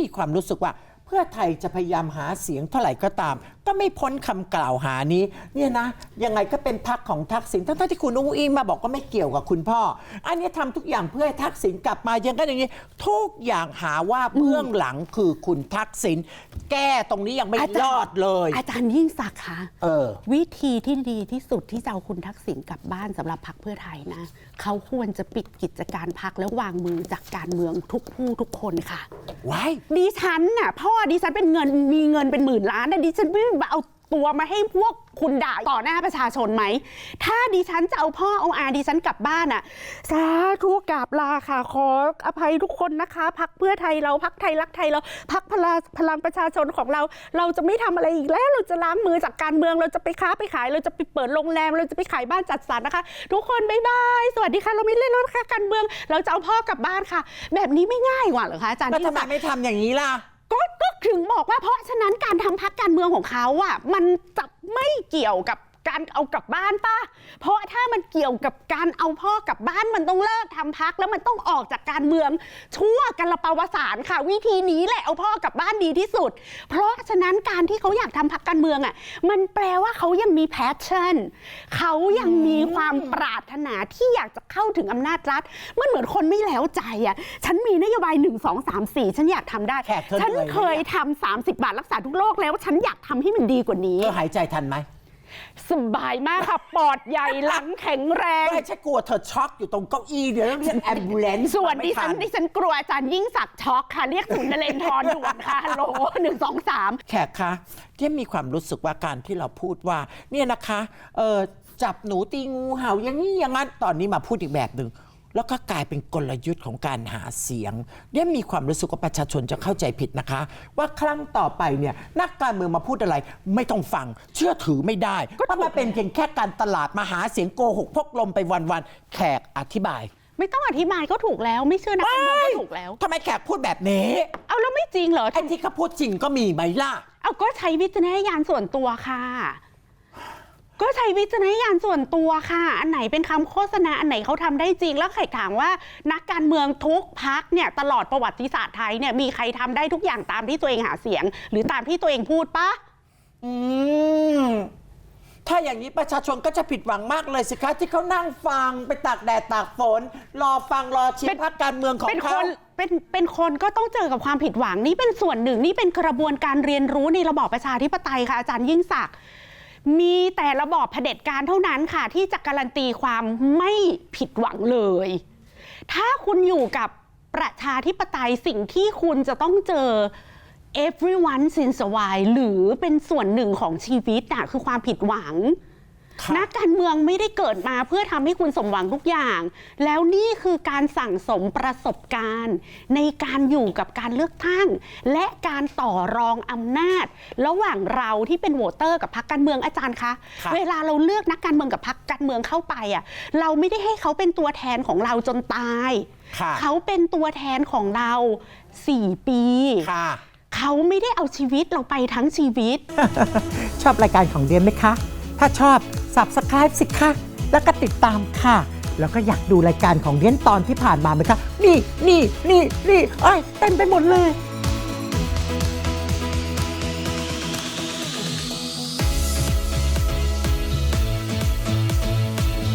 มีความรู้สึกว่า เพื่อไทยจะพยายามหาเสียงเท่าไหร่ก็ตามก็ไม่พ้นคำกล่าวหานี้ เนี่ยนะ ยังไงก็เป็นพักของทักษิณทั้งๆที่คุณอุ้งอิงมาบอกก็ไม่เกี่ยวกับคุณพ่อ อันนี้ทำทุกอย่างเพื่อให้ทักษิณกลับมายังก็อย่างนี้ ทุกอย่างหาว่าเบื้องหลังคือคุณทักษิณแก้ตรงนี้ยังไม่อาจารย์รอดเลย อาจารย์ยิ่งศักดิ์คะเออ วิธีที่ดีที่สุดที่จะเอาคุณทักษิณกลับบ้านสำหรับพรรคเพื่อไทยนะ เขาควรจะปิดกิจการพักแล้ววางมือจากการเมืองทุกผู้ทุกคนค่ะ ไว้ ดิฉันน่ะพ่อดิฉันเป็นเงินมีเงินเป็นหมื่นล้านนะดิฉันไม่เอาตัวมาให้พวกคุณด่าต่อหน้าประชาชนไหม ถ้าดิฉันจะเอาพ่อเอาอาดิฉันกลับบ้านอะสาธุกราบลาค่ะ ขออภัยทุกคนนะคะพักเพื่อไทยเราพักไทยรักไทยเราพักพลาพลังประชาชนของเรา เราจะไม่ทำอะไรอีกแล้วเราจะล้างมือจากการเมืองเราจะไปค้าไปขาย เราจะไปเปิดโรงแรม เราจะไปขายบ้านจัดสรรนะคะ ทุกคนบ๊ายบายสวัสดีค่ะเราไม่เล่นแล้วนะคะการเมือง เราจะเอาพ่อ กลับบ้านค่ะ แบบนี้ไม่ง่ายกว่าเหรอคะอาจารย์แล้วยิ่ทำงไมศักดิ์ไม่ทำอย่างนี้ล่ะก็ก็ ถึงบอกว่าเพราะฉะนั้นการทำพักการเมืองของเขาอะมันจะไม่เกี่ยวกับ การเอากลับบ้านป่ะ เพราะถ้ามันเกี่ยวกับการเอาพ่อกลับบ้านมันต้องเลิกทำพักแล้วมันต้องออกจากการเมืองชั่วกันละปาวสารค่ะ วิธีนี้แหละเอาพ่อกลับบ้านดีที่สุด เพราะฉะนั้นการที่เขาอยากทำพักการเมืองอะมันแปลว่าเขายังมีแพชชั่นเขายังมีความปรารถนาที่อยากจะเข้าถึงอำนาจรัฐมันเหมือนคนไม่แล้วใจอะฉันมีนโยบาย1 2 3 4 ฉันอยากทำได้แขกเธอฉันเหนื่อยไหมเคยทำ30 บาทรักษาทุกโรคแล้วฉันอยากทำให้มันดีกว่านี้เธอหายใจทันไหม สบายมากค่ะ ปอดใหญ่หลังแข็งแรง ไม่ใช่กลัวเธอช็อกอยู่ตรงเก้าอี้เดี๋ยวต้องเรียกแอมบูเลนซ์ส่วนดิฉันดิฉันกลัวอาจารย์ยิ่งศักดิ์ช็อกค่ะ เรียกศูนย์นเรนทรด่วนค่ะฮัลโหลหนึ่งสองสามแขกคะที่มีความรู้สึกว่าการที่เราพูดว่า เนี่ยนะคะเออจับหนูตีงูเห่าอย่างนี้อย่างนั้นตอนนี้มาพูดอีกแบบหนึ่ง แล้วก็กลายเป็นกลยุทธ์ของการหาเสียงเนี่ยมีความรู้สึกว่าประชาชนจะเข้าใจผิดนะคะ ว่าครั้งต่อไปเนี่ยนักการเมืองมาพูดอะไรไม่ต้องฟัง เชื่อถือไม่ได้เพราะมันเป็นเพียงแค่การตลาดมาหาเสียงโกหกพกลมไปวันๆแขกอธิบายไม่ต้องอธิบายก็ถูกแล้ว ไม่เชื่อนักการเมืองก็ถูกแล้วทำไมแขกพูดแบบนี้ เอาแล้วไม่จริงเหรอไอ้ที่เขาพูดจริงก็มีไหมล่ะ เอาก็ใช้วิจารณญาณส่วนตัวค่ะ ก็ใช้วิจารณญาณส่วนตัวค่ะ อันไหนเป็นคำโฆษณา อันไหนเขาทำได้จริง แล้วใครถามว่านักการเมืองทุกพักเนี่ยตลอดประวัติศาสตร์ไทยเนี่ยมีใครทำได้ทุกอย่างตามที่ตัวเองหาเสียง หรือตามที่ตัวเองพูดปะอืมถ้าอย่างนี้ประชาชนก็จะผิดหวังมากเลยสิคะที่เขานั่งฟังไปตากแดดตากฝน รอฟังรอเชียร์พรรคการเมืองของเป็นคเขานเป็นเป็นคนก็ต้องเจอกับความผิดหวังนี่เป็นส่วนหนึ่งนี่เป็นกระบวนการเรียนรู้ในระบอบประชาธิปไตยค่ะอาจารย์ยิ่งศักดิ์ มีแต่ระบอบเผด็จการเท่านั้นค่ะ ที่จะการันตีความไม่ผิดหวังเลย ถ้าคุณอยู่กับประชาธิปไตยสิ่งที่คุณจะต้องเจอ everyone since a while หรือเป็นส่วนหนึ่งของชีวิตอะคือความผิดหวัง นักการเมืองไม่ได้เกิดมาเพื่อทำให้คุณสมหวังทุกอย่าง แล้วนี่คือการสั่งสมประสบการณ์ ในการอยู่กับการเลือกตั้ง และการต่อรองอำนาจ ระหว่างเราที่เป็นโหวตเตอร์กับพรรคการเมืองอาจารย์คะครับเวลาเราเลือกนักการเมืองกับพรรคการเมืองเข้าไปอะเราไม่ได้ให้เขาเป็นตัวแทนของเราจนตายค่ะเขาเป็นตัวแทนของเรา4ปีค่ะเขาไม่ได้เอาชีวิตเราไปทั้งชีวิต ชอบรายการของเดียนไหมคะ ถ้าชอบ subscribe สิคะแล้วก็ติดตามค่ะ แล้วก็อยากดูรายการของเรียนตอนที่ผ่านมาไหมคะ นี่นี่นี่นี่เอ้ยเต็มไปหมดเลย